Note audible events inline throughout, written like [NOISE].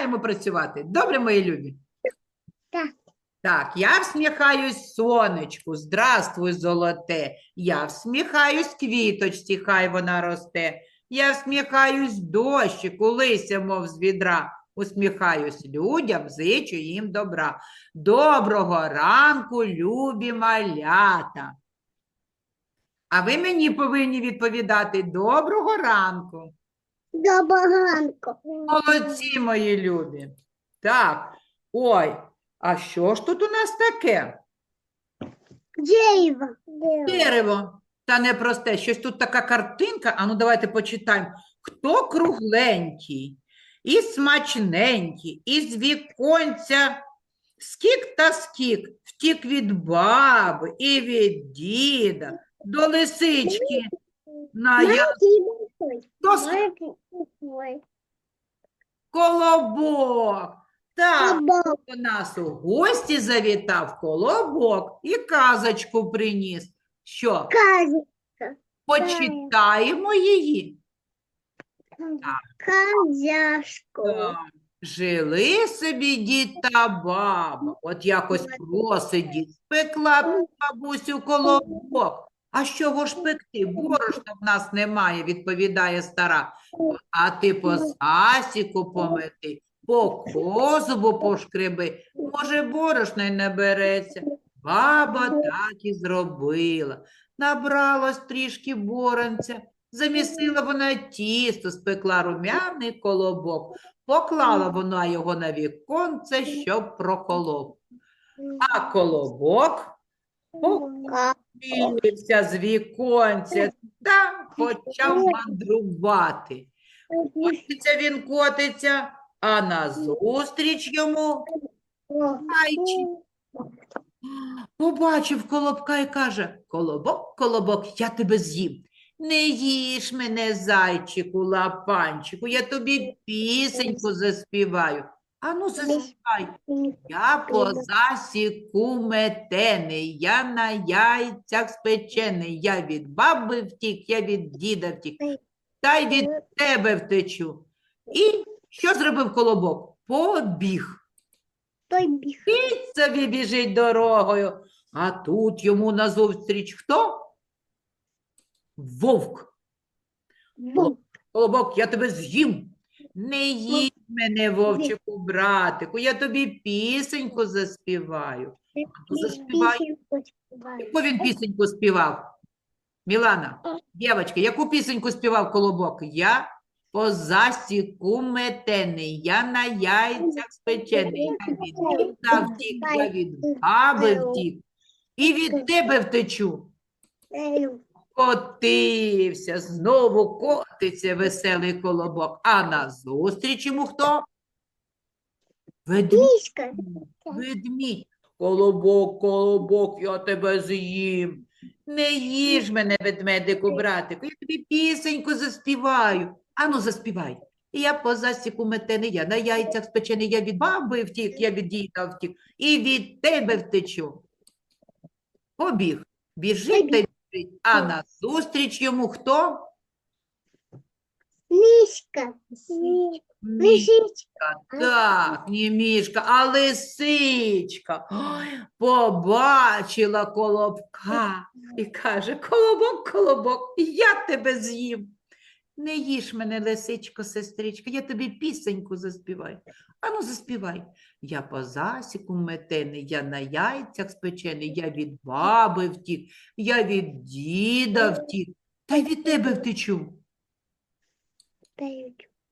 Починаємо працювати. Добре, мої любі? Так. Так, я всміхаюсь сонечку, здравствуй, золоте. Я всміхаюсь квіточці, хай вона росте. Я всміхаюсь дощику, лися, мов з відра. Усміхаюсь людям, зичу їм добра. Доброго ранку, любі малята. А ви мені повинні відповідати доброго ранку. Доброго ранку. Молодці, мої любі. Так, ой, а що ж тут у нас таке? Дерево. Дерево. Та не просте, щось тут така картинка. А ну давайте почитаємо. Хто кругленький, і смачненький, і з віконця скік та скік, втік від баби і від діда до лисички. На я... Хто с- колобок. Так. До нас у гості завітав колобок і казочку приніс. Що, Казка. почитаємо її? Козяшку. Так. Жили собі дід та баба. От якось просить дід, спекла бабусю колобок. А з чого ж пекти? Борошна в нас немає, відповідає стара. А ти по засіку помети, по козубу пошкреби, може, борошна й не береться. Баба так і зробила. Набралось трішки боронця, замісила вона тісто, спекла рум'яний колобок, поклала вона його на віконце, щоб прохолов. А колобок Дивився з віконця та почав мандрувати. Котиться він котиться, а назустріч йому зайчик. Побачив колобка і каже: Колобок, колобок, я тебе з'їм. Не їж мене, зайчику, лапанчику, я тобі пісеньку заспіваю. Ану, заспівай. Я по засіку метений, я на яйцях спечений, я від баби втік, я від діда втік, та й від тебе втечу. І що зробив колобок? Побіг. Той біг. І собі біжить дорогою. А тут йому назустріч хто? Вовк. Вовк. Колобок, я тебе з'їм. Не їдь мене, вовчику, братику, я тобі пісеньку заспіваю. Заспівай. Яку він пісеньку співав? Мілана, дівчатка, яку пісеньку співав Колобок? Я по засіку метений, я на яйцях спечений, я від діда втік, я від баби втік, і від тебе втечу. Котився, знову котиться веселий колобок. А назустріч йому хто? Ведмідь. Ведмідь, колобок, колобок, я тебе з'їм. Не їж мене, ведмедику, братику, я тобі пісеньку заспіваю. Ану, заспівай. Я по засіку метений, я на яйцях спечений, я від баби втік, я від діда втік, і від тебе втечу. Побіг, біжить та й а назустріч йому хто? Мішка. Мішка. Так, не мішка, а лисичка. Ой, побачила колобка і каже: Колобок, колобок, я тебе з'їм. Не їж мене, лисичко, сестричко, я тобі пісеньку заспіваю. Ану, заспівай. Я по засіку метений, я на яйцях спечений, я від баби втік, я від діда втік, та й від тебе втечу.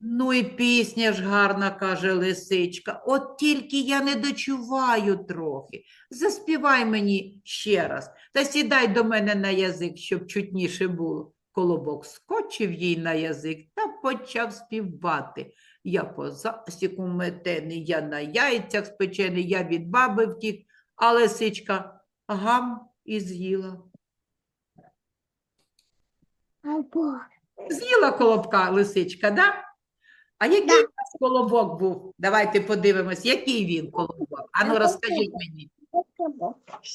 Ну і пісня ж гарна, каже лисичка. От тільки я не дочуваю трохи. Заспівай мені ще раз та сідай до мене на язик, щоб чутніше було. Колобок скочив їй на язик та почав співати. Я по засіку метений, я на яйцях спечений, я від баби втік, а лисичка гам і з'їла. З'їла колобка лисичка, да? А який у вас колобок був? Давайте подивимось, який він колобок. Ану, розкажіть мені,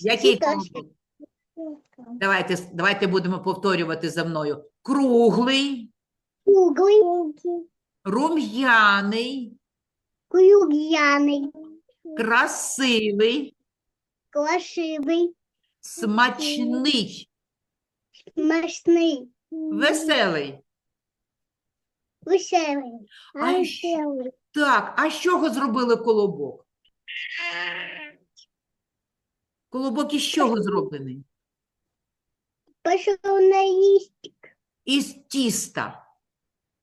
який колобок? Давайте, давайте будемо повторювати за мною. Круглий, Круглий. рум'яний, Кулюг'яний. красивий, Красивий. смачний, Смачний. веселий. Веселий. А Веселий. Так, а з чого зробили колобок? Колобок із чого зроблений? Пішов на їсть. Із тіста.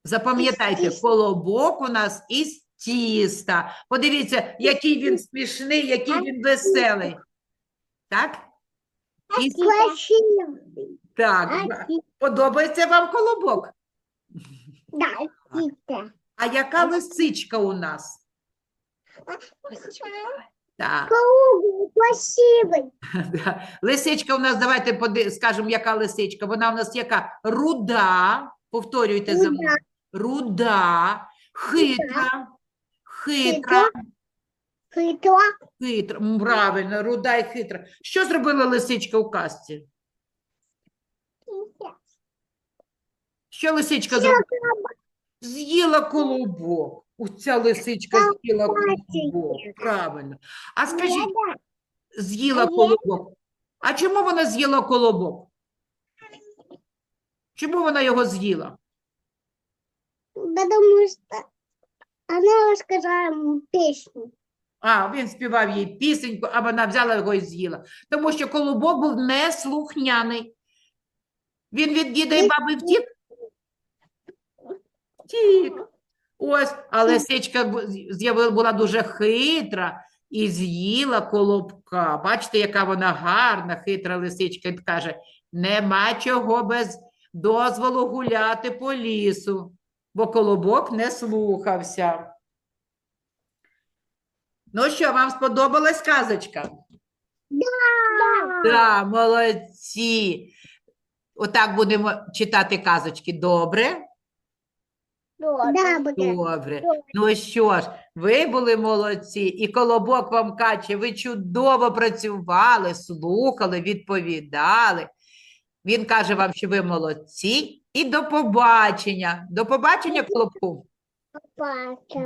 Запам'ятайте, тіста. колобок у нас із тіста. Подивіться, який він смішний, який він веселий. Так? Із... Так, А подобається вам колобок? Да. А яка лисичка у нас? Так, Круглий, красивий. [LAUGHS] да. Лисичка у нас, давайте поди- скажемо, яка лисичка. Вона у нас яка? Руда. Повторюйте за мною. Руда, хитра, хитра, Хитро. хитра. М, Правильно, руда і хитра. Що зробила лисичка у казці? Що лисичка зробила? З'їла колобок. Оця лисичка з'їла колобок. Правильно. А скажіть, з'їла колобок. А чому вона з'їла колобок? Чому вона його з'їла? Потому что она рассказала ему песню. А, він співав їй пісеньку, а вона взяла його і з'їла. Тому що колобок був неслухняний. Він від діда і баби втік? Втік. Ось, а лисичка бу- з'яви- була дуже хитра і з'їла колобка. Бачите, яка вона гарна, хитра лисичка. І каже, нема чого без дозволу гуляти по лісу, бо колобок не слухався. Ну що, вам сподобалась казочка? Да. Молодці. Отак будемо читати казочки. Добре? Да, буде. Добре. Ну що ж, ви були молодці, і колобок вам каче, ви чудово працювали, слухали, відповідали. Він каже вам, що ви молодці, і до побачення. До побачення, колобку. Папа.